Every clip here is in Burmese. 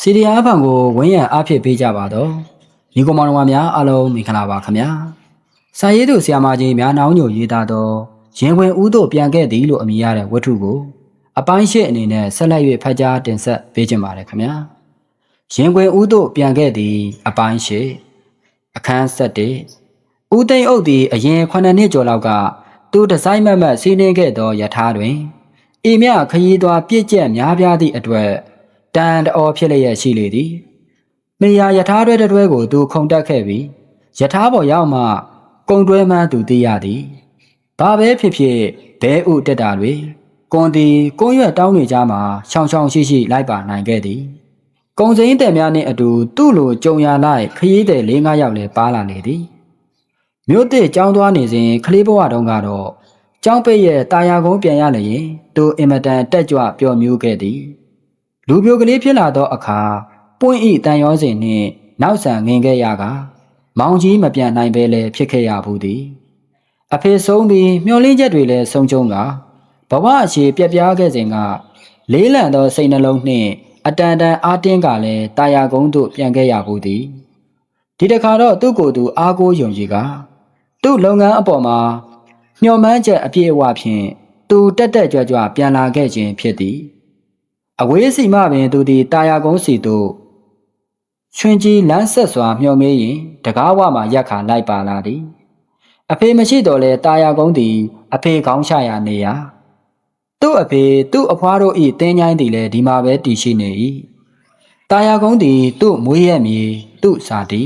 စီဒီယာဖန်ကိုဝင်းရံအားဖြစ်ပေးကြပါတော့ညီကောင်မောင်နှမများအားလုံးမင်္ဂလာပါခင်ဗျာစာရေးသူဆရာမကြီးများနောင်ညိုရေးသားတော့ရင်ဝင်ဦးတို့ပြန်ခဲ့သည်လို့အမည်ရတဲ့ဝတ္ထုကိုအပိုင်းရှိအနေနဲ့ဆက်လက်၍ဖတ်ကြားတင်ဆက်ပေးကြပါရခင်ဗျာရင်ဝင်ဦးတို့ပြန်ခဲ့သည်အပိုင်းရှိအခန်း7ဦးသိန်းအုပ်သည်အရင်9နှစ်ကျော်လောက်ကသူဒီဇိုင်းမတ်မတ်စီးနှင်းခဲ့သောယထာတွင်အီမြခရီးသွားပြည့်ကျက်များပြားသည့်အတွက် တန်တော်ဖြစ်လျက်ရှိလေသည်မေယာယထာတွဲတစ်တွဲကိုသူခုန်တက်ခဲ့ပြီးယထာပေါ်ရောက်မှကုံတွဲမှန်းသူသိရသည်ဘာပဲဖြစ်ဖြစ်ဘဲဥတက်တာတွေကွန်တီကုန်းရွက်တောင်းနေကြမှာရှောင်းရှောင်းရှိရှိလိုက်ပါနိုင်ခဲ့သည်ကုံစိမ်းတဲ့များနှင့်အတူသူ့လိုကြုံရလိုက်ခရီးတဲ့၄၅ယောက်လည်းပါလာနေသည်မြို့တစ်ကျောင်းသွားနေစဉ်ကလေးဘဝတုန်းကတော့ကျောင်းပိတ်ရဲ့တာယာကုန်းပြန်ရလျင်သူအင်မတန်တက်ကြွပျော်မြူးခဲ့သည် လူပြိုကလေးဖြစ်လာသောအခါပွင့်ဤတန်ရောစဉ်နှင့်နောက်ဆံငင်ခဲ့ရကမောင်ကြီးမပြန်နိုင်ပဲလည်းဖြစ်ခဲ့ရဘူးသည်အဖေဆုံးပြီးမျောလင်းချက်တွေလည်းဆုံးချုံကဘဝအခြေပြက်ပြားခဲ့စဉ်ကလေးလံသောစိတ်နှလုံးနှင့်အတန်တန်အားတင်းကလည်းတာယာကုန်းသို့ပြန်ခဲ့ရဘူးသည်ဒီတခါတော့သူ့ကိုယ်သူအားကိုးယုံကြည်ကသူ့လုပ်ငန်းအပေါ်မှာမျှော်မှန်းချက်အပြည့်အဝဖြင့်သူတက်တက်ကြွကြွပြန်လာခဲ့ခြင်းဖြစ်သည် အဝေးစီမှပင်သူသည်တာယာကုန်းစီသို့ချွင်ကြီးလမ်းဆက်စွာမျှော်မေးရင်တကားဝမှရက်ခါလိုက်ပါလာသည်အဖေမရှိတော့လဲတာယာကုန်းသည် အဖေကောင်းချရာနေရာသူ့အဖေသူ့အဖွားတို့၏တင်းញိုင်းသည်လည်းဒီမှာပဲတည်ရှိနေ၏တာယာကုန်းသည်သူ့မွေးရက်မြေသူ့စာတီ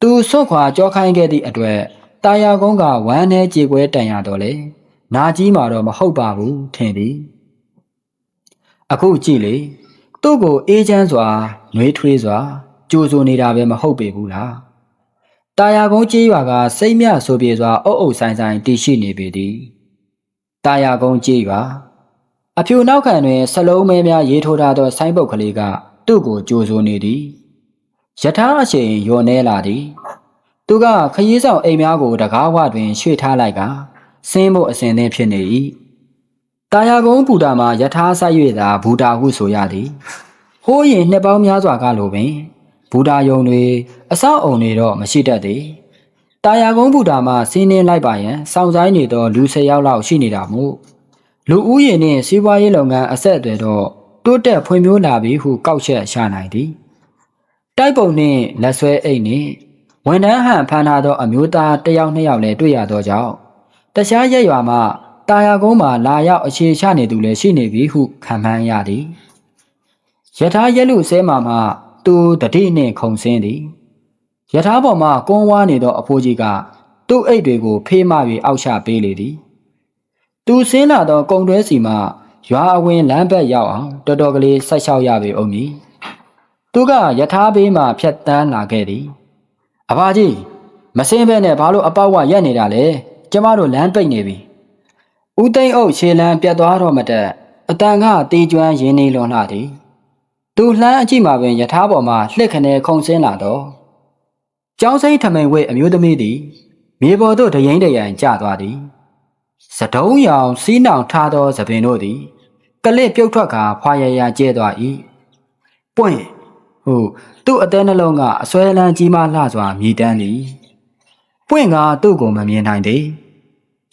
သူဆွတ်ခွာကြောခိုင်းခဲ့သည့်အတွက်တာယာကုန်းကဝမ်းထဲကြေကွဲတန်ရတော့လေနာကြီးမှာတော့မဟုတ်ပါဘူးထင်သည် အခုကြည့်လေသူ့ကိုအေးချမ်းစွာနှွေးထွေးစွာကြိုးစိုးနေတာပဲမဟုတ်ပေဘူးလားတာယာကုန်းကြေးရွာကစိတ်မြဆိုပြေစွာအုပ်အုပ်ဆိုင်ဆိုင်တည်ရှိနေပေသည်တာယာကုန်းကြေးရွာအဖြူနောက်ခံတွင်ဆလုံးမဲများရေးထိုးထားသောဆိုင်းပုတ်ကလေးကသူ့ကိုကြိုးစိုးနေသည်ယထာအချိန်ညော်နေလာသည်သူကခရီးဆောင်အိမ်များကိုတကားဝတွင်ရွှေ့ထားလိုက်ကဆင်းဖို့အစဉ်သင့်ဖြစ်နေ၏ တာယာကုန်းဘူတာမှာယထာဆိုင်၍သာဘူတာဟုဆိုရသည်ဟိုးရင်နှစ်ပေါင်းများစွာကလိုပင်ဘူတာယုံတွေအဆောက်အုံတွေတော့မရှိတတ်သေးတာယာကုန်းဘူတာမှာစီးနှင်းလိုက်ပါရန်စောင့်ဆိုင်နေသောလူ၁၀ယောက်လောက်ရှိနေတာမို့လူဦးရေနှင့်စီးပွားရေးလုပ်ငန်းအဆက်အသွယ်တော့တိုးတက်ဖွံ့ဖြိုးလာပြီဟုကောက်ချက်ရှာနိုင်သည်တိုက်ပုံနှင့်လက်ဆွဲအိတ်နှင့်ဝန်ထမ်းဟန်ဖမ်းထားသောအမျိုးသားတစ်ယောက်နှစ်ယောက်လည်းတွေ့ရသောကြောင့်တခြားရက်ရွာမှ တာယာကုန်းမှာလာရောက်အခြေချနေသူလည်းရှိနေပြီဟုခံမှန်းရသည်ယထာရက်လူဆဲမှာမှသူတတိနှင့်ခုံဆင်းသည်ယထာပေါ်မှကွန်းဝါနေသောအဖိုးကြီးကသူ့အိတ်တွေကိုဖေးမ၍အောက်ချပေးလေသည်သူဆင်းလာသောကုံတွဲစီမှရွာအဝင်လမ်းဘက်ရောက်အောင်တော်တော်ကလေးဆက်လျှောက်ရပေအောင်မည်သူကယထာဘေးမှဖြတ်တန်းလာခဲ့သည်အဖာကြီးမစင်းဘဲနဲ့ဘာလို့အပေါက်ဝရက်နေတာလဲကျမတို့လမ်းပိတ်နေပြီ ဦးသိန်းအုပ်ခြေလမ်းပြတ်သွားတော့မတက်အတန်ကတေးကျွမ်းရင်းနေလွန်လာသည်သူလှမ်းအကြည့်မှပင်ယထာပေါ်မှလှစ်ခနဲခုံဆင်းလာတော့ကျောင်းစိမ်းထမိန်ဝဲအမျိုးသမီးသည်မြေပေါ်သို့တရင်တရံကျသွားသည်စတုံးရောင်စီးနောင်ထားသောသပင်တို့သည်ကလစ်ပြုတ်ထွက်ကဖွာရရကျဲသွား၏ပွင့်ဟုသူ့အသေးနှလုံးကအစွဲလန်းကြီးမားလှစွာမြည်တမ်းသည်ပွင့်ကသူ့ကိုမမြင်နိုင်သေး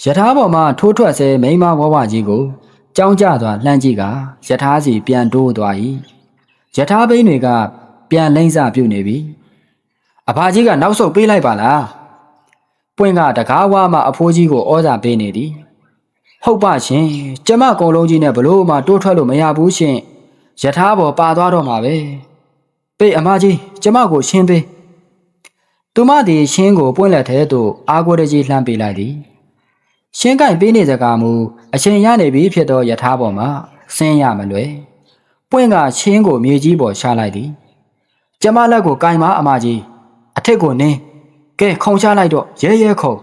ယထာပေါ်မှထိုးထွက်ဆဲမိန်းမဝဝကြီးကိုကြောင်းကျစွာလှမ်းကြည့်ကယထာစီပြန်တိုးသွား၏ယထာဘိန်းတွေကပြန်လိမ့်စပြုတ်နေပြီအဖာကြီးကနောက်ဆုတ်ပေးလိုက်ပါလားပွင့်ကတကားဝါမှအဖိုးကြီးကိုဩဇာပေးနေသည်ဟုတ်ပါရှင်ကျမကုံလုံးကြီးနဲ့ဘလို့မှတိုးထွက်လို့မရဘူးရှင်ယထာပေါ်ပါသွားတော့မှာပဲပေအမကြီးကျမကိုရှင်းပေးသူမသည်ရှင်းကိုပွင့်လက်ထဲသို့အာကိုတကြီးလှမ်းပေးလိုက်သည် ရှင်းကင်ပေးနေစကားမူအချိန်ရနေပြီဖြစ်သောယထာပေါ်မှာဆင်းရမလွယ်ပွင့်ကရှင်းကိုမြေကြီးပေါ်ရှာလိုက်သည်ကျမလက်ကိုကင်မအမကြီးအထက်ကိုနင်းကဲခုံချလိုက်တော့ရဲရဲခုံ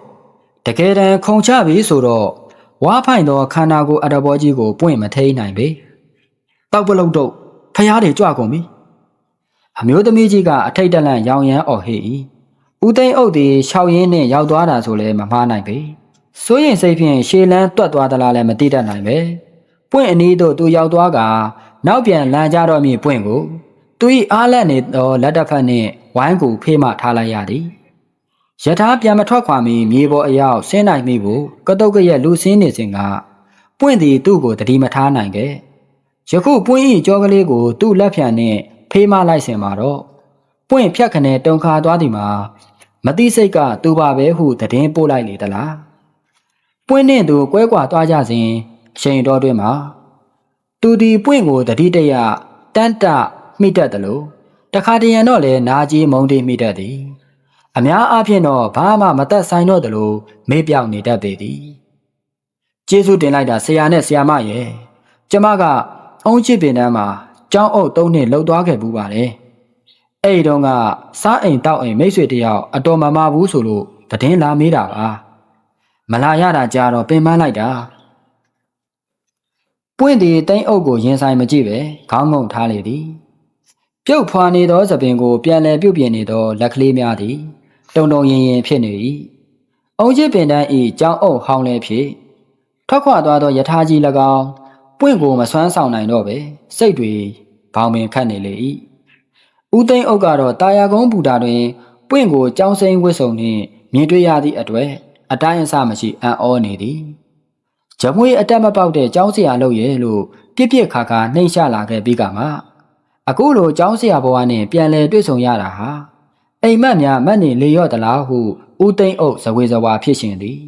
တကယ်တမ်းခုံချပြီဆိုတော့ဝါဖိုင်သောခန္ဓာကိုယ်အတဘောကြီးကိုပွင့်မထိန်နိုင်ပေတောက်ပလုတ်တော့ဖျားတွေကြွကုန်ပြီအမျိုးသမီးကြီးကအထိတ်တလန့်ရောင်ရမ်းအော်ဟစ်၏ဦးသိန်းအုပ်သည်ရှောက်ရင်းနှင့်ရောက်သွားတာဆိုလည်းမမှားနိုင်ပေ စိုးရင်စိတ်ဖြင့်ရှေလန်းတွတ်သွားသလားလည်းမသိတတ်နိုင်ပဲပွင့်အနီးသို့သူရောက်သွားကနောက်ပြန်လမ်းကြတော့မည်ပွင့်ကိုသူ၏အားလက်နေသောလက်တစ်ဖက်နှင့်ဝိုင်းကိုဖေးမှထားလိုက်ရသည်ယထာပြန်မထွက်ခွာမီမြေပေါ်အရောက်ဆင်းနိုင်မိဖို့ကတုတ်ကရဲ့လူစင်းနေစဉ်ကပွင့်သည်သူ့ကိုတတိမထားနိုင်ခဲ့ယခုပွင့်၏ကြောကလေးကို သူ့လက်ဖြံနှင့်ဖေးမလိုက်စင်မှာတော့ပွင့်ဖြတ်ခနဲတုံခါသွားသည်မှာမတိစိတ်ကသူပါပဲဟုတည်င်းပို့လိုက်လေသလား ပွင့်နှင့်သူကွဲကွာသွားကြစဉ်အချိန်တော်တွင်မှာသူဒီပွင့်ကိုတတိတရတန်းတမိတတ်တယ်လို့တခါတရံတော့လဲနာကြီးမုံတေးမိတတ်သည် အများအားဖြင့်တော့ဘာမှမသက်ဆိုင်တော့တယ်လို့မေ့ပြောင်နေတတ်ပေသည်ကျေးဇူးတင်လိုက်တာဆရာနဲ့ဆရာမရဲ့ကျမကအုံးချစ်ပင်တန်းမှာကျောင်းအုပ်သုံးနှစ်လှုပ်သွားခဲ့ပူပါတယ်အဲ့ဒီတော့ကစားအိမ်တောက်အိမ်မိတ်ဆွေတယောက်အတော်မမဘူးဆိုလို့တည်င်းလာမေးတာပါ မလာရတာကြာတော့ပင်ပန်းလိုက်တာပွင့်သည်တိမ့်အုပ်ကိုရင်ဆိုင်မကြည့်ပဲခေါင်းငုံထားလေသည်ပြုတ်ဖွာနေသောသပင်ကိုပြန်လည်ပြုတ်ပြင်းနေသောလက်ကလေးများသည်တုံတုံရင်ရင်ဖြစ်နေ၏အုံးချစ်ပင်တန်းဤကြောင်းအုပ်ဟောင်းလည်းဖြစ်ထွက်ခွာသွားသောယထာကြီး၎င်းပွင့်ကိုမဆွမ်းဆောင်နိုင်တော့ပဲစိတ်တွေဘောင်ပင်ခတ်နေလေ၏ဦးသိန်းအုပ်ကတော့တာယာကုန်းဘူတာတွင် ပွင့်ကိုကြောင်းစိမ်းဝစ်စုံနှင့်မြင်တွေ့ရသည့်အတွေ့ အတိုင်းအဆမရှိအံ့ဩနေသည်ဂျမွေးအတက်မပေါက်တဲ့ကျောင်းဆရာလုပ်ရဲ့လို့ပြစ်ပြစ်ခါခါနှိမ့်ချလာခဲ့ပြီးကမှအခုလိုကျောင်းဆရာဘဝနဲ့ပြန်လဲတွေ့ဆုံရတာဟာအိမ်မက်များမက်နေလေရော့တလားဟုဦးသိန်းအုပ်ဇဝေဇဝါဖြစ်ရှင်သည်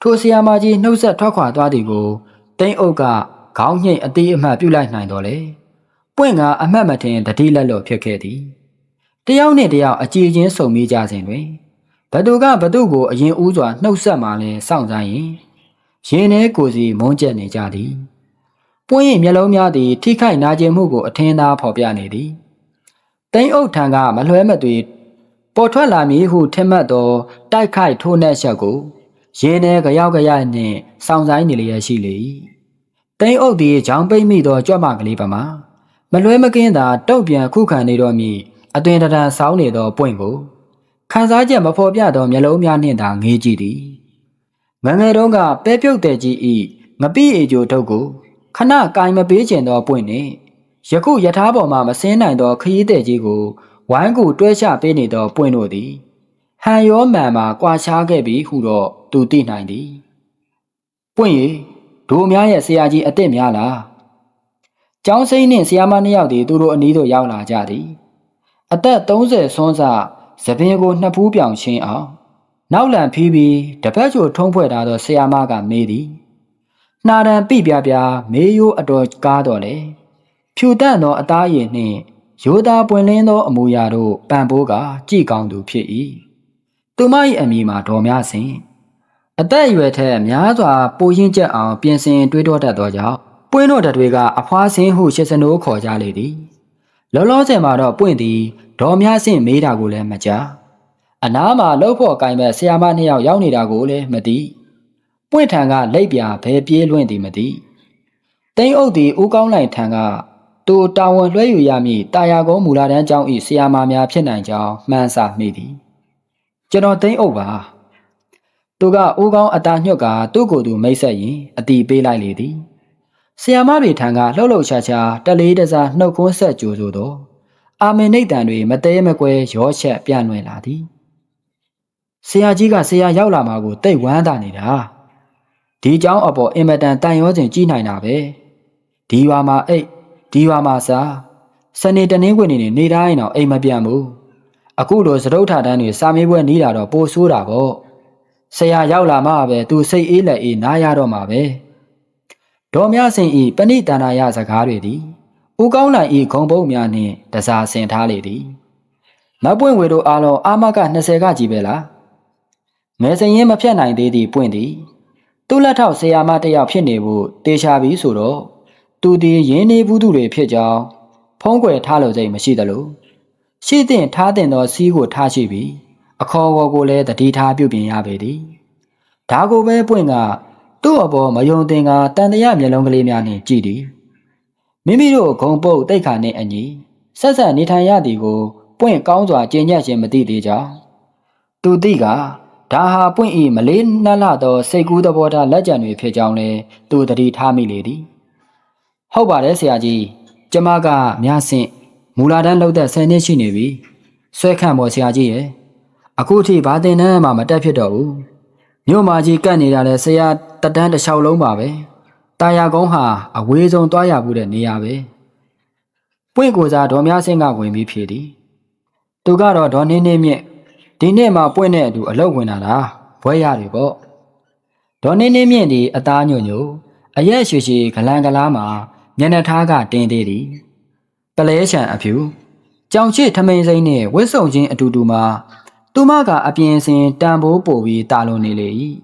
ထိုဆရာမကြီးနှုတ်ဆက်ထွက်ခွာသွားသည်ကိုသိန်းအုပ်ကခေါင်းညှိတ်အသေးအမှတ်ပြုလိုက်နိုင်တော်လေပွင့်ကအမှတ်မထင်တတိလက်လို့ဖြစ်ခဲ့သည်တယောက်နဲ့တယောက်အကြည်ချင်းစုံမိကြစဉ်တွင် ဘသူကဘသူကိုအရင်ဦးစွာနှုတ်ဆက်မှလဲစောင့်ဆိုင်ရင်ရင်ထဲကိုစီမုန်းကျက်နေကြသည်ပွင့်ရင်မျက်လုံးများသည်ထိခိုက်နာကျင်မှုကိုအထင်သာဖော်ပြနေသည်တိန်အုပ်ထံကမလွှဲမသွေပေါ်ထွက်လာမည်ဟုထင်မှတ်သော တိုက်ခိုက်ထိုးနှက်ချက်ကိုရင်ထဲကြောက်ကြရနှင့်စောင့်ဆိုင်နေလျက်ရှိလေ၏တိန်အုပ်သည်ဂျောင်းပိတ်မိသောကြွမကလေးပမာမလွှဲမကင်းသာတုတ်ပြန်ခုခံနေတော်မူအသွင်တရံဆောင်းနေသောပွင့်ကို ခန်းစားချက်မဖော်ပြသောမျက်လုံးများနှင့်သာငေးကြည့်သည်ငငယ်တုန်းကပဲပြုတ်တဲ့ကြီးဤငပိအေဂျိုထုတ်ကိုခဏကင်မပေးကျင်သောပွင့်နှင့်ယခုယထာပေါ်မှမစင်းနိုင်သောခရီးတဲ့ကြီးကိုဝိုင်းကူတွဲချပေးနေသောပွင့်တို့သည်ဟန်ရောမှန်မှာကွာခြားခဲ့ပြီဟုတော့သူသိနိုင်သည်ပွင့်ရီဒိုများရဲ့ဆရာကြီးအစ်စ်များလားကျောင်းစိမ့်နှင့်ဆရာမနှစ်ယောက်သည်သူတို့အနီးသို့ရောက်လာကြသည်အသက်30ဆွန်းစ သပင်ကိုနှစ်ဖူးပြောင်ချင်းအောင်နောက်လန်ဖီးပြီးတပတ်ချိုထုံးဖွဲ့ထားသောဆရာမကမေးသည်နှာတံပြပြပြမေးရိုးအတော်ကားတော်လေဖြူတန့်သောအသားရည်နှင့်ရိုးသားပွင့်လင်းသောအမူအရာတို့ပံပိုးကကြည်ကောင်းသူဖြစ်၏သူမ၏အမည်မှာဒေါ်များစဉ်အသက်အရွယ်ထက်များစွာပိုရင်းကျက်အောင်ပြင်ဆင်တွေးတောတတ်သောကြောင့်ပွင့်တို့တတွေကအဖွားစင်းဟုရှစ်စနိုးခေါ်ကြလေသည်လောလောဆယ်မှာတော့ပွင့်သည် ဒေါ်များစင်မေးတာကိုလည်းမကြားအနားမှာလှုပ်ဖို့အကင်မဲ့ဆရာမနှစ်ယောက်ရောက်နေတာကိုလည်းမသိပွင့်ထံကလက်ပြဘဲပြေးလွင့်သည်မသိတိန်အုပ်သည်ဦးကောင်းလိုက်ထံကသူတာဝန်လွှဲယူရမည့်တာယာကုန်းမူလာတန်းကျောင်း၏ဆရာမများဖြစ်နိုင်ကြောင်းမှန်းဆမိသည်ကျွန်တော်တိန်အုပ်ပါသူကဦးကောင်းအတာညွတ်ကသူ့ကိုယ်သူမိတ်ဆက်ရင်အတီးပေးလိုက်လေသည်ဆီယာမတွေထံကလှုပ်လှုပ်ရှားရှားတလေးတစားနှုတ်ခွန်းဆက်ကြိုဆိုသော အာမင်နိတ်တန်တွေမတဲမကွဲရောချက်ပြန့်လွင်လာသည်ဆရာကြီးကဆရာရောက်လာမှာကိုတိတ်ဝမ်းသာနေတာဒီเจ้าအပေါ်အင်မတန်တန်ရောစဉ်ကြီးနိုင်တာပဲဒီရွာမှာအိတ်ဒီရွာမှာစားစနေတနင်းခွေနေနေနေတိုင်းတော့အိမ်မပြန်ဘူးအခုလိုစတုထတန်းတွေစာမေးပွဲနီးတာတော့ပိုဆိုးတာပေါ့ဆရာရောက်လာမှပဲသူစိတ်အေးလက်အေးနားရတော့မှာပဲဒေါ်မြဆင်ဤပဏိတန္နာယစကားတွေသည် ဦးကောင်းလိုက်ဤဂုံပုတ်များနှင့်တစားဆင်ထားလေသည်မပွင့်ဝေတို့အားလုံးအာမက20ကကြီးပဲလားမဲစရင်မဖြတ်နိုင်သေးသည့်ပွင့်သည်သူ့လက်ထောက်ဆရာမတယောက်ဖြစ်နေဖို့တေချာပြီဆိုတော့သူဒီရင်းနေဘူးသူတွေဖြစ်ကြောင်းဖုံးကွယ်ထားလို့စိတ်မရှိသလိုရှိတဲ့ထားတဲ့သောစီးကိုထားရှိပြီးအခေါ်အဝေါ်ကိုလည်းတတိထားပြုပြင်ရပေသည်ဒါကိုပဲပွင့်ကသူ့အပေါ်မယုံသင်ကတန်တရာမျက်လုံးကလေးများနှင့်ကြည့်သည် မိမိတို့ဂုံပုတ်တိတ်ခါနှင့်အညီဆက်ဆက်နေထိုင်ရသည်ကိုပွင့်ကောင်းစွာကျင့်ညက်ခြင်းမသိသေးကြောင်းသူသိကဒါဟာပွင့်ဤမလေးနှလသောစိတ်ကူးသဘောထားလက်ကျန်တွေဖြစ်ကြောင်းလဲသူတတိထားမိလေသည်ဟုတ်ပါတယ်ဆရာကြီးကျမကမြဆင့်မူလာတန်းလောက်တဲ့10နှစ်ရှိနေပြီဆွဲခန့်ပေါ်ဆရာကြီးရဲ့အခုထိဘာတင်တန်းမှမတက်ဖြစ်တော့ဘူးမြို့မာကြီးကတ်နေတာလဲဆရာတတန်းတစ်လျှောက်လုံးပါပဲ တာယာကုန်းဟာအဝေးဆုံးသွားရဘူးတဲ့နေရာပဲပွင့်ကိုစားဒေါ်များစင်းကဝင်ပြီးဖြေသည်သူကတော့ဒေါ်နင်းနေမြင့်ဒီနေ့မှပွင့်တဲ့အတူအလောက်ဝင်လာတာဘွဲရတယ်ပေါ့ဒေါ်နင်းနေမြင့်ဒီအသားညွညွအရက်ရွှေရွှေဂလန်ကလားမှာမျက်နှာထားကတင်းသေးသည်ပလဲချံအဖြူကြောင်ချစ်ထမိန်စိမ့်နဲ့ဝစ်စုံချင်းအတူတူမှာသူမကအပြင်စင်တန်ဖိုးပို့ပြီးတာလွန်နေလေ၏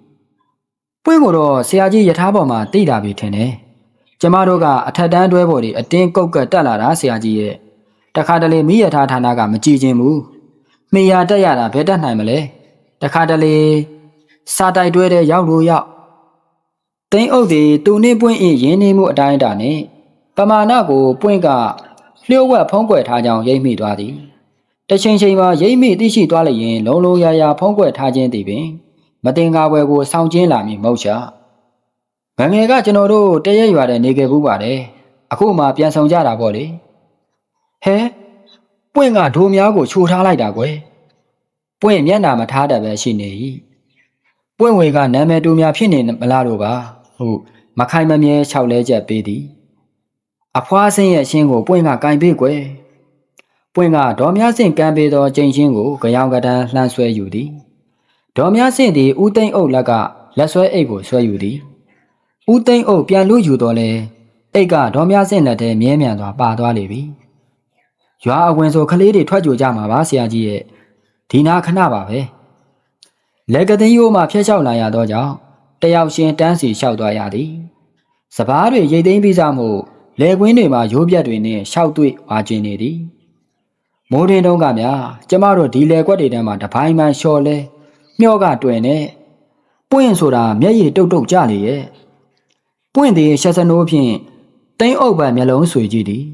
ပွင့်ကိုတော့ဆရာကြီးယထာပေါ်မှာတိတာပြီထင်တယ်ကျမတို့ကအထက်တန်းတွဲပေါ်တွေအတင်းကုတ်ကတ်တက်လာတာဆရာကြီးရဲ့တခါတလေမိယထာဌာနကမကြည်ခြင်းဘူးမိယာတက်ရတာဘယ်တက်နိုင်မလဲတခါတလေစာတိုက်တွဲတဲ့ရောက်လို့ရောက်သိန်းအုပ်သည်သူနှင့်ပွင့်၏ရင်းနှီးမှုအတိုင်းအတာနှင့်ပမာဏကိုပွင့်ကလျှို့ဝှက်ဖုံးကွယ်ထားကြောင်းရိပ်မိသွားသည်တချိန်ချိန်မှာရိပ်မိသိရှိသွားလျင်လုံးလုံးရာရာဖုံးကွယ်ထားခြင်းသည်ပင် မတင်ကားပွဲကိုစောင့်ကျင်းလာမည်မဟုတ်ချငငယ်ကကျွန်တော်တို့တရက်ရွာတဲ့နေခဲ့ဘူးပါတယ်အခုမှပြန်ဆောင်ကြတာပေါ့လေဟဲပွင့်ကဒိုများကိုခြိုထားလိုက်တာကွယ်ပွင့်မျက်နာမထားတတ်ပဲရှိနေ၏ပွင့်ဝေကနာမည်တူများဖြစ်နေမလားတော့ပါဟုတ်မခိုင်မမြဲခြောက်လဲချက်ပေးသည်အဖွားစင်းရဲ့ရှင်းကိုပွင့်ကကင်ပေးကွယ်ပွင့်ကဒေါ်မြစင်ကံပေးသောကျိန်ချင်းကိုကြောင်ကတန်းလှမ်းဆွဲယူသည် ဒေါ်မြစင်သည်ဦးသိန်းအုပ်လက်ကလက်ဆွဲအိတ်ကိုဆွဲယူသည်ဦးသိန်းအုပ်ပြန်လူယူတော့လဲအိတ်ကဒေါ်မြစင်လက်ထဲမြဲမြံစွာပါသွားလေပြီရွာအဝင်ဆိုကလေးတွေထွက်ကြကြမှာပါဆရာကြီးရဲ့ဒီနာခဏပါပဲလက်ကသိန်းရိုးမှဖျက်လျှောက်လာရသောကြောင့်တယောက်ရှင်တန်းစီလျှောက်သွားရသည်စပားတွေရိတ်သိမ်းပြီးစားမှုလေကွင်းတွေမှာရိုးပြက်တွေနဲ့ရှောက်တွေ့ဝါကျင်နေသည်မိုးရင်တုံးကများကျမတို့ဒီလေကွက်တွေထဲမှာတပိုင်းမှန်လျှော်လဲ မျောကတွင်နဲ့ပွင့်ဆိုတာမျက်ရည်တုတ်တုတ်ကြလေရဲ့ပွင့်သည်ရှက်စနိုးဖြင့်တိမ့်အုပ်ပံမျက်လုံးဆွေကြည့်သည်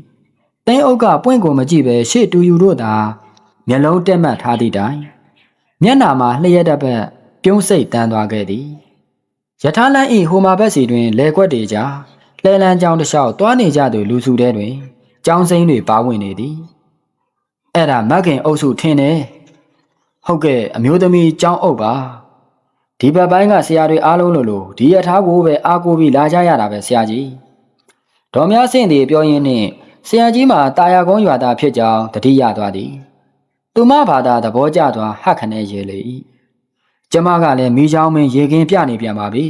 တိမ့်အုပ်ကပွင့်ကိုမကြည့်ပဲရှေ့တူယူတို့သာမျက်လုံးတက်မှတ်ထားသည့်တိုင်မျက်နာမှာလျှက်တစ်ပတ်ပြုံးစိတ်တန်းသွားခဲ့သည်ယထာလန်းဤဟိုမာဘက်စီတွင်လဲကွက်တွေကြားလဲလန်းကြောင်းတစ်လျှောက်သွားနေကြသူလူစုတဲတွင်ကြောင်းစိမ့်တွေပါဝင်နေသည်အဲ့ဒါမခင်အုပ်စုထင်တယ် ဟုတ်ကဲ့အမျိုးသမီးကြောင်းအုပ်ပါဒီဘက်ပိုင်းကဆရာတွေအားလုံးလိုလိုဒီရထားကိုပဲအားကိုးပြီးလာကြရတာပဲဆရာကြီးဒေါ်များဆင့်သည်ပြောရင်းနှင့်ဆရာကြီးမှာတာယာကုန်းရွာသားဖြစ်ကြောင်းတတိယသွားသည်သူမဘာသာသဘောကျစွာဟတ်ခနဲ့ရေလေ၏ကျမကလည်းမိချောင်းမင်းရေကင်းပြနေပြန်ပါပြီ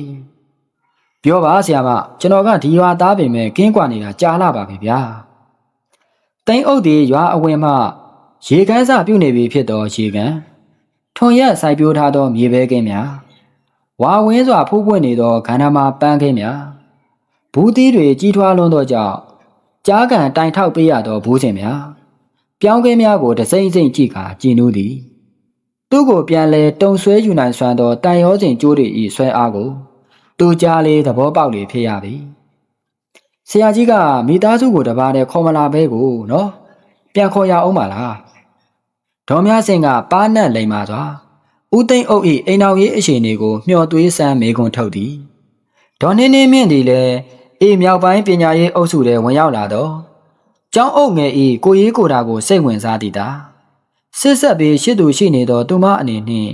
ပြောပါဆရာမကျွန်တော်ကဒီရွာသားပင်မဲ့ကင်းကွာနေတာကြားလာပါပြီဗျာတိန်အုပ်သည်ရွာအဝင်မှရေကန်းစပြုတ်နေပြီဖြစ်သောရေကန် ထွန်ရက်စိုက်ပျိုးထားသောမြေပဲကင်းများဝါဝင်းစွာဖူးပွင့်နေသောခန္ဓာမှာပန်းခင်းများဘူးသီးတွေကြီးထွားလွန်းသောကြောင့်ကြားကန်တိုင်ထောက်ပေးရသောဘူးစင်များပြောင်းကင်းများကိုတစိမ့်စိမ့်ကြည့်ကာကြည်နူးသည်သူ့ကိုပြန်လဲတုံဆွဲယူနိုင်စွမ်းသောတန်ရောစဉ်ကျိုးတွေဤဆွဲအားကိုသူကြားလေးသဘောပေါက်လေဖြစ်ရသည်ဆရာကြီးကမိသားစုကိုတပါးနဲ့ခေါ်မလာပဲကိုနော်ပြန်ခေါ်ရအောင်ပါလား ဒေါ်များစင်ကပါးနက်လိမ်ပါစွာဦးသိန်းအုပ်၏အိမ်တော်ရေးအခြေအနေကိုမျှော်သွေးဆန်းမေခွန်းထုတ်သည်ဒေါ်နှင်းနှင်းမြင့်သည်လည်းအေးမြောက်ပိုင်းပညာရေးအုပ်စုထဲဝင်ရောက်လာတော့ကျောင်းအုပ်ငယ်ဤကိုရေးကိုတာကိုစိတ်ဝင်စားသည်တာစစ်ဆက်ပြီးရှစ်သူရှိနေသောသူမအနေနှင့်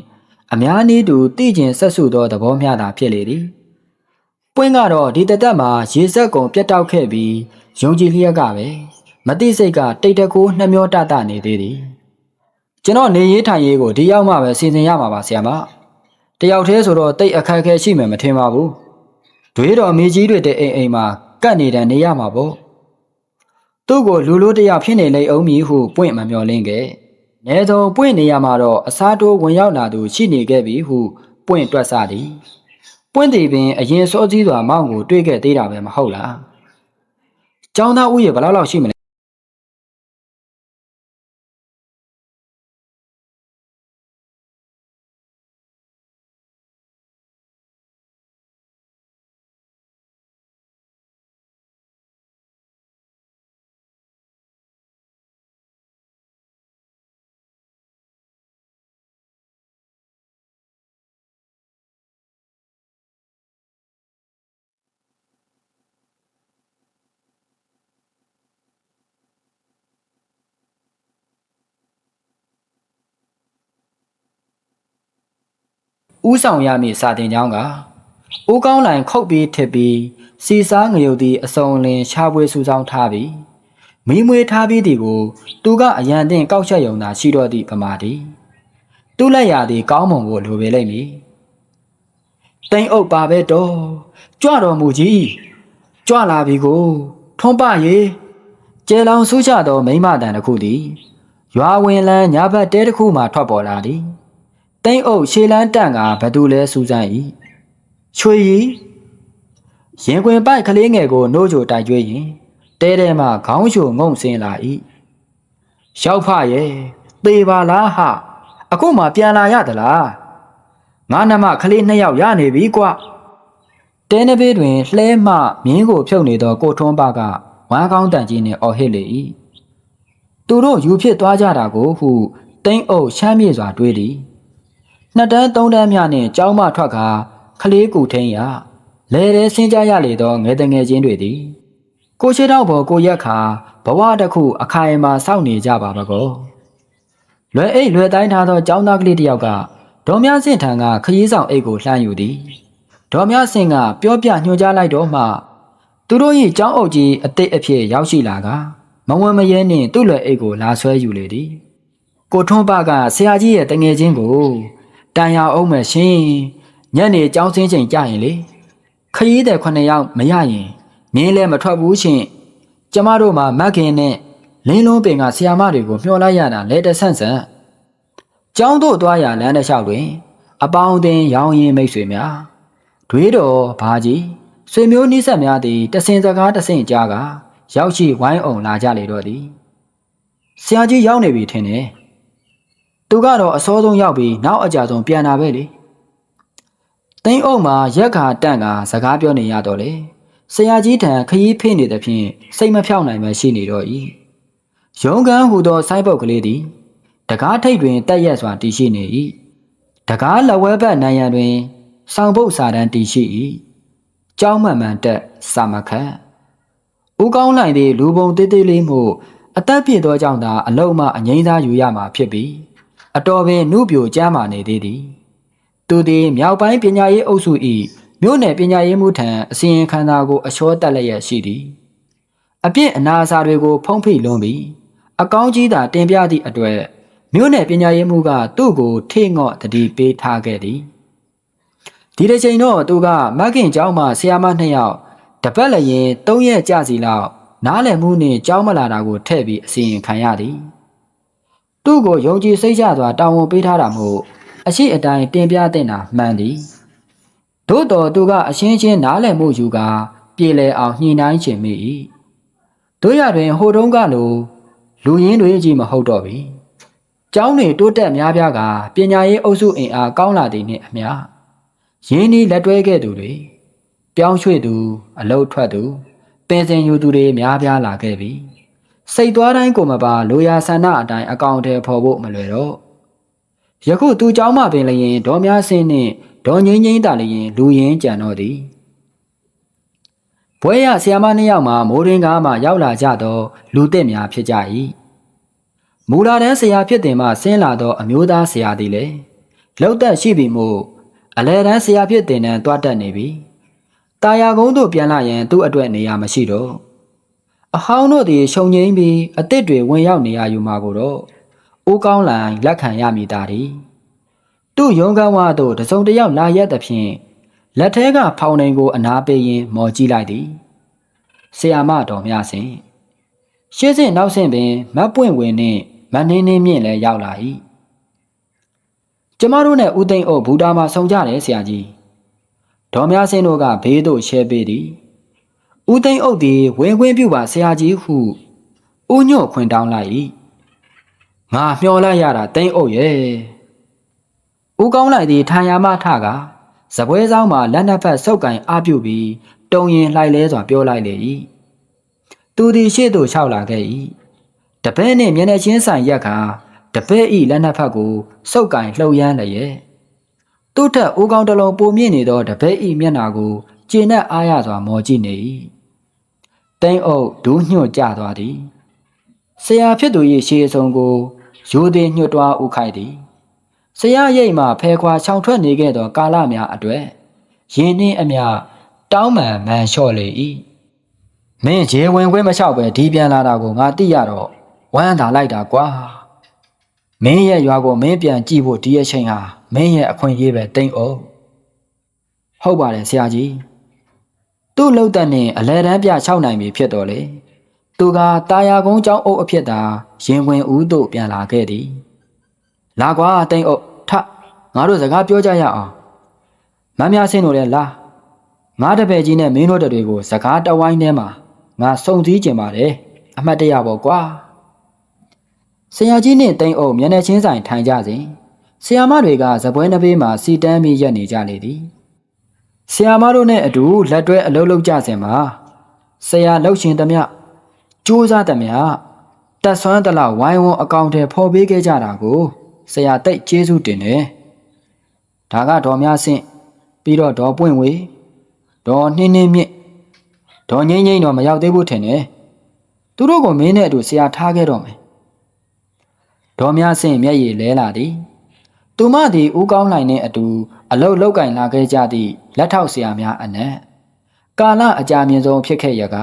အများနည်းတူတည်ကျင်ဆက်စုသောသဘောမျှတာဖြစ်လေသည်ပွင့်ကတော့ဒီတသက်မှာရေစက်ကုံပြတ်တောက်ခဲ့ပြီးယုံကြည်လျက်ကပဲမတိစိတ်ကတိတ်တကိုးနှမျောတတနေသေးသည် ကျွန်တော်နေရေးထိုင်ရေးကိုဒီရောက်မှပဲစီစဉ်ရမှာပါဆရာမတယောက်တည်းဆိုတော့တိတ်အခက်အခဲရှိမယ်မထင်ပါဘူးဒွေးတော်မိကြီးတွေတဲ့အိမ်အိမ်မှာကတ်နေတဲ့နေရမှာပေါ့သူ့ကိုလူလိုတယောက်ဖြစ်နေလိမ့်အောင်မည်ဟုပွင့်မမျော်လင့်ခဲ့။နေဆုံးပွင့်နေရမှာတော့အစားတိုးဝင်ရောက်လာသူရှိနေခဲ့ပြီဟုပွင့်တွက်ဆသည်။ပွင့်သည်ပင်အရင်စောစည်းစွာမောင်ကိုတွေးခဲ့သေးတာပဲမဟုတ်လား။ကျောင်းသားဦးရေဘယ်လောက်လောက်ရှိမလဲ ဥဆောင်ရမည့်စာတင်ကြောင်းကဦးကောင်းလိုင်ခုတ်ပြီးထစ်ပြီးစီစားငရုတ်သည်အစုံလင်ရှားပွေစုဆောင်ထားပြီးမိမွေထားပြီးသည်ကိုသူကအရန်တင်ကောက်ချက်ယုံသာရှိတော့သည့်ပမာသည်သူ့လက်ရာသည်ကောင်းမွန်ဖို့လိုပေလိမ့်မည်တိန်အုပ်ပါပဲတော့ကြွတော်မူကြီးကြွလာပြီကိုထွန်းပရေကျဲလောင်ဆူးချသောမိမတန်တစ်ခုသည်ရွာဝင်လန်းညာဘက်တဲတစ်ခုမှထွက်ပေါ်လာသည် တိန်အုပ်ရှေလန်းတန့်ကဘသူလဲစူးစမ်း၏ချွေရီရင်ခွင်ပိုက်ကလေးငယ်ကိုနှိုးကြိုတိုက်ကျွေးရင်တဲထဲမှခေါင်းချိုငုံဆင်းလာ၏ရောက်ဖရဲ့သေပါလားဟအခုမှပြန်လာရသလားငါနမကလေးနှစ်ယောက်ရနေပြီကွတဲနဘေးတွင်လှဲမှမြင်းကိုဖြုတ်နေသောကိုထွန်းပကဝမ်းကောင်းတန်ကြီးနှင့်အော်ဟစ်လေ၏သူတို့ယူဖြစ်သွားကြတာကိုဟုတိမ့်အုပ်ရှမ်းမြေစွာတွေးသည် နှစ်တန်းသုံးတန်းများနှင့်ကြောင်းမထွက်ကာကလေးကူထင်းရလဲတဲ့ဆင်းကြရလေသောငယ်တငယ်ချင်းတွေသည် ကိုရှိတော့ဘောကိုရက်ခါဘဝတစ်ခုအခိုင်အမာစောင့်နေကြပါဘကောလွယ်အိတ်လွယ်တိုင်းထားသောចောင်းသားကလေးတစ်ယောက်ကဒေါ်မြစင်ထံကခရီးဆောင်အိတ်ကိုလှမ်းယူသည်ဒေါ်မြစင်ကပြောပြညွှန်ကြားလိုက်တော့မှသူတို့၏ចောင်းအုပ်ကြီးအတိတ်အဖြစ်ရောက်ရှိလာကမဝမရဲနှင့်သူ့လွယ်အိတ်ကိုလာဆွဲယူလေသည်ကိုထွန်းပကဆရာကြီးရဲ့တငယ်ချင်းကို တန်ရအောင်မယ်ရှင်ညနေចောင်းစင်းချိန်ကြရင်လေခရီးတဲ့ခုနှစ်ယောက်မရရင်မင်းလည်းမထွက်ဘူးရှင်ကျမတို့မှာမက်ခင်နဲ့လင်းလုံးပင်ကဆီယာမတွေကိုမျှော်လိုက်ရတာလဲတဆန့်ဆန့်ကျောင်းတို့သွားရလမ်းတစ်လျှောက်တွင် အပေါင်းအသင်းရောင်းရင်မိတ်ဆွေများတွေးတော်ဘာကြီးဆွေမျိုးနှိဆက်များသည်တဆင်စကားတဆင်ကြားကရောက်ရှိဝိုင်းအောင်လာကြလေတော့သည်ဆရာကြီးရောက်နေပြီထင်တယ် သူကတော့အစောဆုံးရောက်ပြီးနောက်အကြဆုံးပြန်လာပဲလေသိန်းအုပ်မှာရက်ခါတန့်ကစကားပြောနေရတော့လေဆရာကြီးထံခရီးဖိနေသဖြင့်စိတ်မဖြောင့်နိုင်မှရှိနေတော့၏ရုံးကန်းဟူသောဆိုင်းပုတ်ကလေးသည်တကားထိပ်တွင်တက်ရက်စွာတည်ရှိနေ၏တကားလက်ဝဲဘက်နိုင်ရန်တွင်ဆောင်ပုတ်စာတန်းတည်ရှိ၏ကြောင်းမှန်မှန်တက်စာမခတ်ဦးကောင်းလိုက်သည်လူပုံတေးသေးလေးမှုအသက်ပြည့်သောကြောင့်သာအလုံးမအငိမ့်သားယူရမှာဖြစ်ပြီး အတော်ပင်နှုပြိုကျမ်းမာနေသေးသည်သူသည်မြောက်ပိုင်းပညာရေးအုပ်စု၏မြို့နယ်ပညာရေးမှုထံအစီရင်ခံစာကိုအချောတက်လျက်ရှိသည်အပြစ်အနာစာတွေကို ဖုံးဖိလွန်ပြီးအကောင်းကြီးသာတင်ပြသည့်အတွက်မြို့နယ်ပညာရေးမှုကသူ့ကိုထေငော့တတိပေးထားခဲ့သည်ဒီတစ်ချိန်တော့သူကမက်ကင်ကျောင်းမှာဆရာမနှစ်ယောက်တပတ်လည်းရင်၃ရက်ကြာစီလောက်နားလည်မှုနှင့်ကြောင်းမလာတာကိုထည့်ပြီးအစီရင်ခံရသည် သူ့ကိုယုံကြည်စိတ်ချစွာတာဝန်ပေးထားတာမို့အရှိအတိုင်းတင်ပြတဲ့တာမှန်သည်သို့တော်သူကအရှင်းချင်းနားလည်မှုယူကာပြေလည်အောင်ညှိနှိုင်းခြင်းမိ၏တို့ရတွင်ဟိုတုန်းကလိုလူရင်းတွေကြီးမဟုတ်တော့ပြီကျောင်းတွေတိုးတက်များပြားကပညာရေးအုပ်စုအင်အားကောင်းလာသည်နှင့်အမျှရင်းနှီးလက်တွဲခဲ့သူတွေပြောင်းရွှေ့သူအလုတ်ထွက်သူပင်စင်ယူသူတွေများပြားလာခဲ့ပြီ စိတ်သွားတိုင်းကိုမပါလိုရာဆန္ဒအတိုင်းအကောင့်ထဲပေါ်ဖို့မလွယ်တော့ယခုသူเจ้าမပင်လျင်ဒေါ်များစင်းနှင့်ဒေါ်ငိမ့်ငိမ့်တာလျင်လူရင်းကြံတော့သည်ဘွဲရဆီယမနှစ်ယောက်မှမိုးရင်းကားမှရောက်လာကြသောလူသစ်များဖြစ်ကြ၏မူလာတန်းဆရာဖြစ်တင်မှဆင်းလာသောအမျိုးသားဆရာသည်လည်းလောက်သက်ရှိပြီမို့အလဲတန်းဆရာဖြစ်တင်တန်းတွားတက်နေပြီတာယာကုန်းသို့ပြန်လာရင်သူ့အတွက်နေရာမရှိတော့ အဟောင်းတို့သည်ရှုံငိမ့်ပြီးအစ်စ်တွေဝင်ရောက်နေရယူမှာကိုတော့အိုးကောင်းလိုင်လက်ခံရမိတာသည်သူ့ရုံးကန်းဝါသို့တစုံတစ်ယောက်လာရက်သဖြင့်လက်ထဲကဖောင်နှိမ်ကိုအနာပေးရင်းမော်ကြည့်လိုက်သည်ဆီယာမတော်များစဉ်ရှေ့စဉ်နောက်စဉ်ပင်မတ်ပွင့်ဝင်နှင့်မနှင်းနှင်းမြင့်လည်းရောက်လာ၏ကျမတို့နဲ့ဦးသိန်းအုပ်ဘူတာမှာဆုံကြတယ်ဆရာကြီးဒေါ်များစင်းတို့ကဘေးသို့ရှဲပေးသည် ဦးသိန်းအုပ်သည်ဝင်းခွင်းပြူပါဆရာကြီးဟုဦးညွတ်ခွင်တောင်းလိုက်၏ငါမျောလိုက်ရတာသိန်းအုပ်ရဲ့ဦးကောင်းလိုက်သည်ထိုင်ယာမထကဇပွဲဆောင်မှာလက်နှစ်ဖက်ဆုပ်ကင်အပြုတ်ပြီးတုံရင်လှိုက်လဲစွာပြောလိုက်လေ၏သူသည်ရှေ့သို့လျှောက်လာခဲ့၏တပည့်နှင့်မျက်နှာချင်းဆိုင်ရက်ခါတပည့်ဤလက်နှစ်ဖက်ကိုဆုပ်ကင်လှုပ်ရမ်းလျက်သူ့ထက်ဦးကောင်းတစ်လုံးပိုမြင့်နေသောတပည့်ဤမျက်နှာကိုကျေနပ်အားရစွာမော်ကြည့်နေ၏ တိန်အုပ်ဒူးညွှတ်ကြသွားသည်ဆရာဖြစ်သူ၏ရှေးဆုံးကိုရိုသေညှွတ်တွားဥခိုက်သည်ဆရာရိတ်မှဖဲခွာချောင်ထွက်နေခဲ့သောကာလများအတွေ့ရင်းနှင်းအမြတောင်းမှန်မှန်လျှော့လေ၏မင်းရေဝင်ခွင့်မလျှောက်ပဲဒီပြန်လာတာကိုငါသိရတော့ဝမ်းသာလိုက်တာကွာမင်းရဲ့ရွာကိုမင်းပြန်ကြည့်ဖို့ဒီအချိန်ဟာမင်းရဲ့အခွင့်အရေးပဲတိမ်အောင်ဟုတ်ပါတယ်ဆရာကြီး သူ့လှုပ်တဲ့နဲ့အလဲတန်းပြ6နိုင်ပြီဖြစ်တော်လေသူကတာယာကုန်းကျောင်းအုပ်အဖြစ်သာရင်ဝင်ဦးသို့ပြန်လာခဲ့သည်လာကွာတိမ်အုပ်ထငါတို့စကားပြောကြရအောင်မမ်းများစင်းတို့လည်းလာငါတပည့်ကြီးနဲ့မင်းတို့တွေကိုစကားတဝိုင်းထဲမှာငါစုံစည်းကျင်ပါတယ်အမှတ်တရပေါ့ကွာဆရာကြီးနဲ့တိမ်အုပ်မျက်နှာချင်းဆိုင်ထိုင်ကြစဉ်ဆရာမတွေကဇပွဲနှပေးမှာစီတန်းပြီးရက်နေကြလေသည် ဆရာမတို့နဲ့အတူလက်တွဲအလုပ်လုပ်ကြစဉ်မှာဆရာလှုပ်ရှင်သမျှစူးစမ်းသမျှတက်ဆွမ်းတလောက်ဝိုင်းဝန်းအကောင့်ထဲပေါ်ပေးခဲ့ကြတာကိုဆရာတိတ်ကျေးဇူးတင်တယ်ဒါကဒေါ်များဆင့်ပြီးတော့ဒေါ်ပွင့်ဝေဒေါ်နှင်းနှင်းမြင့်ဒေါ်ငိမ့်ငိမ့်တော့မရောက်သေးဘူးထင်တယ်သူတို့ကမင်းနဲ့အတူဆရာထားခဲ့တော့မယ်ဒေါ်များဆင့်မျက်ရည်လဲလာသည်သူမသည်ဦးကောင်းလှိုင်နှင့်အတူ အလုတ်လောက်ကင်လာခဲ့ကြသည့်လက်ထောက်ဆရာများအနက်ကာလအကြာမြင့်ဆုံးဖြစ်ခဲ့ရက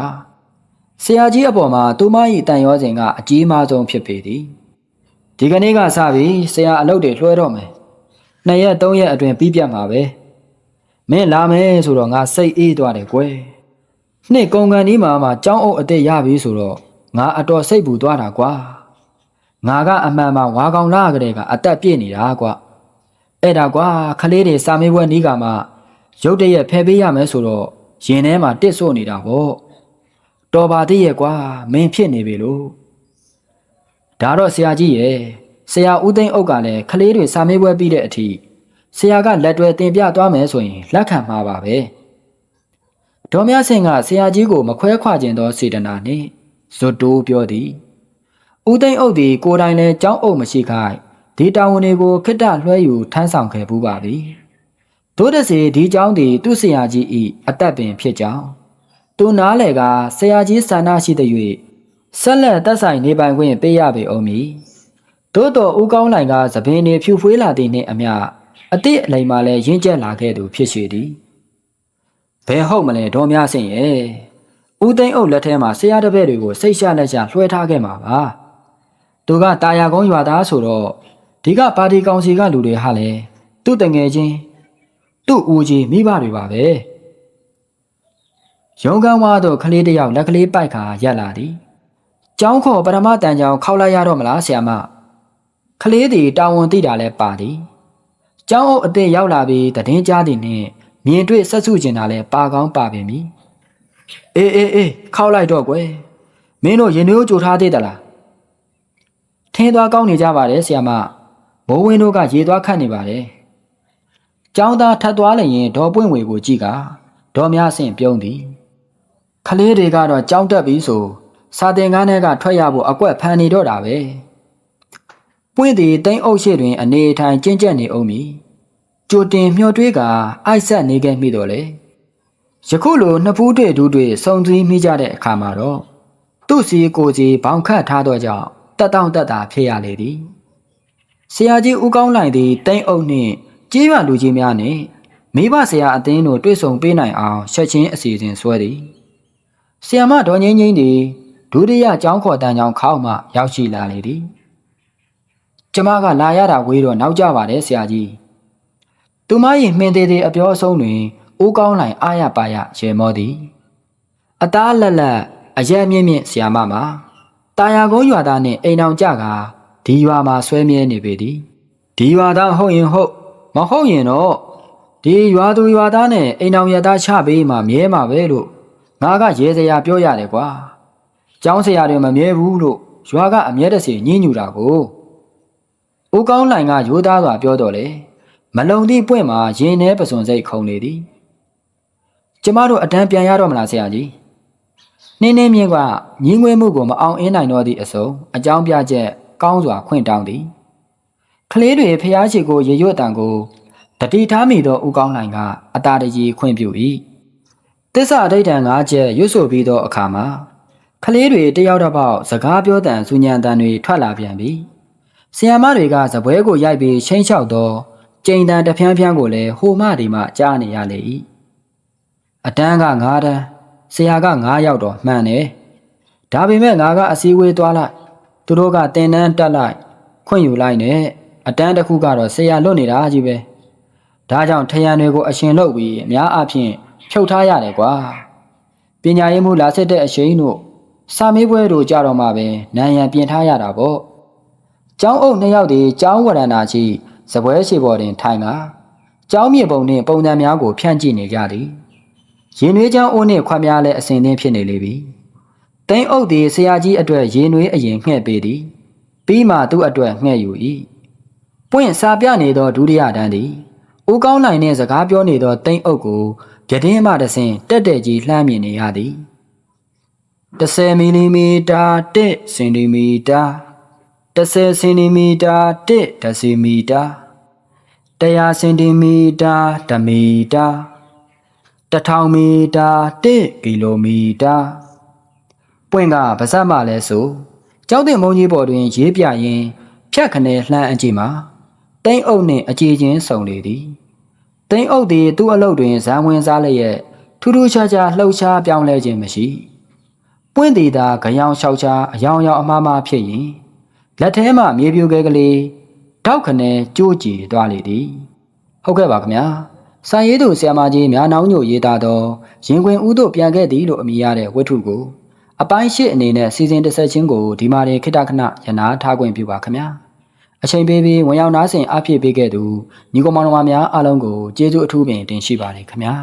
ဆရာကြီးအပေါ်မှာသူမ၏တန်ရောစဉ်ကအကြီးမားဆုံးဖြစ်ပေသည်ဒီကနေ့ကစပြီးဆရာအလုတ်တွေလွှဲတော့မယ်နှစ်ရက်သုံးရက်အတွင်းပြီးပြတ်မှာပဲမင်းလာမယ်ဆိုတော့ငါစိတ်အေးသွားတယ်ကွယ်နှစ်ကုန်ကန်ဒီမှာမှကြောင်းအုပ်အစ်စ်ရပြီဆိုတော့ငါအတော်စိတ်ပူသွားတာကွာငါကအမှန်မှဝါကောင်လာကြတဲ့ကအသက်ပြည့်နေတာကွာ အဲ့ဒါကွာခလေးတွေစာမေးပွဲနီးကမှရုတ်တရက်ဖယ်ပေးရမယ်ဆိုတော့ရင်ထဲမှာတစ်ဆို့နေတာပေါ့တော်ပါသေးရဲ့ကွာမင်းဖြစ်နေပြီလို့ဒါတော့ဆရာကြီးရဲ့ဆရာဦးသိန်းအုပ်ကလည်းခလေးတွေစာမေးပွဲပြီးတဲ့အထိဆရာကလက်တွဲတင်ပြသွားမယ်ဆိုရင်လက်ခံမှာပါပဲဒေါ်မြဆင်ကဆရာကြီးကိုမခွဲခွာခြင်းသောစေတနာနှင့်ဇွတ်တိုးပြောသည်ဦးသိန်းအုပ်သည်ကိုယ်တိုင်လည်းကြောင်းအုပ်မရှိခိုင် ဒီတာဝန်တွေကိုခိတ္တလွှဲယူထမ်းဆောင်ခဲ့ပူပါပြီတို့တစေဒီเจ้าသည်သူ့ဆရာကြီး၏အသက်ပင်ဖြစ်ကြောင်းသူနားလေကဆရာကြီးဆန္ဒရှိသည်၍ဆက်လက်သက်ဆိုင်နေပိုင်ခွင့်ပေးရပေအောင်မည်သို့တော်ဦးကောင်းနိုင်ကသပင်နေဖြူဖွေးလာသည်နှင့်အမျှအတိအလိမ်မှလည်းရင့်ကျက်လာခဲ့သူဖြစ်ရှိသည်ဘယ်ဟုတ်မလဲဒေါ်များစင်ရဲ့ဦးသိန်းအုပ်လက်ထဲမှာဆရာတပည့်တွေကိုစိတ်ရှလက်ရှလွှဲထားခဲ့မှာပါသူကတာယာကုန်းရွာသားဆိုတော့ ဒီကပါတီကောင်စီကလူတွေဟာလည်းသူ့တငယ်ချင်းသူ့ဦးကြီးမိဘတွေပါပဲရုံကန်းဝါတော့ကလေးတယောက်လက်ကလေးပိုက်ခါရက်လာသည်ကျောင်းခေါ်ပရမတန်ကြောင်ခောက်လိုက်ရတော့မလားဆရာမကလေးတီတာဝန်သိတာလဲပါသည်ကျောင်းအုပ်အစ်ရောက်လာပြီးတည်င်းကြားသည်နှင့်မြင်တွေ့ဆက်စုကျင်တာလဲပါကောင်းပါပင်ပြီအေးအေးအေးခောက်လိုက်တော့ကွယ်မင်းတို့ရင်နှိုးကြိုထားသေးသလားထင်းသွားကောင်းနေကြပါတယ်ဆရာမ မိုးဝင်းတို့ကရေသွားခတ်နေပါတယ်။ကျောင်းသားထပ်သွားလျင်ဒေါ်ပွင့်ဝေကိုကြည့်ကဒေါ်များဆင့်ပြုံးသည်။ခလေးတွေကတော့ကြောင်းတက်ပြီဆိုစာတင်ကားထဲကထွက်ရဖို့အကွက်ဖန်နေတော့တာပဲ။ပွင့်သည်တိမ့်အုပ်ရှိတွင် အနေထိုင်ကျင့်ကြက်နေအောင်မီ။ကြိုတင်မျှော်တွေးကအိုက်ဆက်နေခဲ့မိတော့လေ။ယခုလိုနှစ်ဖူးတွေ့ဒူးတွေ့စုံစည်းမိကြတဲ့အခါမှာတော့သူ့စီကိုစီဘောင်ခတ်ထားတော့ကြောင့်တက်တောင့်တက်တာဖြစ်ရလေသည်။ ဆရာကြီးဦးကောင်းလိုက်သည်တိမ့်အုပ်နှင့်ကြေးရွာလူကြီးများနှင့်မိဘဆရာအသင်းတို့တွေ့ဆုံပေးနိုင်အောင်ချက်ချင်းအစီအစဉ်ဆွဲသည်ဆရာမဒေါ်ငိမ့်ငိမ့်သည်ဒုတိယကျောင်းခေါ်တန်းကျောင်းခေါက်မှရောက်ရှိလာလေသည်ကျမကလာရတာဝေးတော့နောက်ကြပါတယ်ဆရာကြီးသူမ၏မှင်သေးသေးအပြောအဆုံးတွင်ဦးကောင်းလိုက်အားရပါရရေမောသည်အသားလက်လက်အရက်မြင့်မြင့်ဆရာမမှာတာယာကုန်းရွာသားနှင့်အိမ်အောင်ကြက ဒီရွာမှာဆွဲမြဲနေပေသည်ဒီရွာသားဟုတ်ရင်ဟုတ်မဟုတ်ရင်တော့ဒီရွာသူရွာသားနဲ့အိမ်တော်ရသားချပေးမှမြဲမှာပဲလို့ငါကရဲစရာပြောရတယ်ကွာကျောင်းဆရာတွေမမြဲဘူးလို့ရွာကအမြဲတစေညှဉ်းညူတာကိုဦးကောင်းလိုင်ကရိုးသားစွာပြောတော့လေမလုံသည့်ပွင့်မှာရင်ထဲပစွန်စိတ်ခုန်နေသည်ကျမတို့အတန်းပြန်ရတော့မလားဆရာကြီးနင်းနေမြင့်ကညီငွေမှုကိုမအောင်အင်းနိုင်တော့သည့်အစုံအကြောင်းပြချက် ကောင်းစွာခွင့်တောင်းသည်ကလေးတွေဖျားချီကိုရေရွတ်တန်ကိုတတိထားမိသောဦးကောင်းနိုင်ကအတာတကြီးခွင့်ပြု၏တစ္ဆာအဋိဌံ၅ချက်ရွတ်ဆိုပြီးသောအခါမှာကလေးတွေတယောက်တစ်ပေါက်စကားပြောတန်စူညံတန်တွေထွက်လာပြန်ပြီဆီယမတွေကဇပွဲကိုရိုက်ပြီးချင်းလျှောက်တော့ကျိန်တန်တစ်ဖြန်းဖြန်းကိုလည်းဟိုမှဒီမှကြားနေရလေ၏အတန်းက9တန်းဆရာက9ယောက်တော့မှန်တယ်ဒါပေမဲ့ငါကအစည်းအဝေးသွားလိုက် သူတို့ကတင်တန်းတက်လိုက်ခွင့်ယူလိုက်နဲ့အတန်းတစ်ခုကတော့ဆရာလွတ်နေတာကြီးပဲဒါကြောင့်ထရန်တွေကိုအရှင်လုပ်ပြီးအများအပြားဖြုတ်ထားရတယ်ကွာပညာရေးမှုလာစစ်တဲ့အရှိန်တို့စာမေးပွဲတို့ကြတော့မှပဲနိုင်ရန်ပြင်ထားရတာပေါ့ကျောင်းအုပ်နှစ်ယောက်သည်ကျောင်းဝရဏာရှိစပွဲရှိပေါ်တွင်ထိုင်ကကျောင်းမြေပုံနှင့်ပုံစံများကိုဖြန့်ကြည့်နေကြသည်ရင်နွေးချောင်းအိုးနှင့်ခွက်များလည်းအစဉ်သင်းဖြစ်နေလေပြီ တိန်အုပ်သည်ဆရာကြီးအတွက်ရင်နွေးအရင်ငှဲ့ပေးသည်ပြီးမှသူ့အတွက်ငှဲ့ယူ၏ပွင့်စာပြနေသောဒုတိယတန်းသည်ဦးကောင်းနိုင်နှင့်စကားပြောနေသောတိန်အုပ်ကိုပြတင်းမှတဆင်တက်တက်ကြီးလှမ်းမြင်နေရသည်10မီလီမီတာ1စင်တီမီတာ10စင်တီမီတာ1ဒစီမီတာ100စင်တီမီတာ1မီတာ1000မီတာ1ကီလိုမီတာ ပွင့်ကဗစက်မှလဲဆိုကျောင်းတင်မုံကြီးပေါ်တွင်ရေးပြရင်းဖြတ်ခနဲလှမ်းအကြည့်မှာတိမ့်အုပ်နှင့်အကြည်ချင်းစုံလေသည်တိမ့်အုပ်သည်သူ့အလုပ်တွင်ဇံဝင်စားလျက်ထူးထူးခြားခြားလှုပ်ရှားပြောင်းလဲခြင်းမရှိပွင့်သည်သာကြောင်လျှောက်ချာအယောင်ယောင်အမှားမှားဖြစ်ရင်လက်ထဲမှာမြေပြိုခဲကလေးတောက်ခနဲကြိုးကြည်သွားလေသည်ဟုတ်ကဲ့ပါခင်ဗျာစာရေးသူဆရာမကြီးများနှောင်းညိုရေးသားသောရင်ခွင်ဦးတို့ပြန်ခဲ့သည်လို့အမည်ရတဲ့ဝတ္ထုကို အပိုင်းရှိအနေနဲ့စီစဉ်တစ်ဆက်ချင်းကိုဒီမာရင်ခိတခဏရနာထားခွင့်ပြုပါခင်ဗျာအချိန်ပေးပြီးဝင်ရောက်နားဆင်အားဖြည့်ပေးခဲ့သူညီကောင်မောင်နှမများအားလုံးကိုကျေးဇူးအထူးပင်တင်ရှိပါတယ်ခင်ဗျာ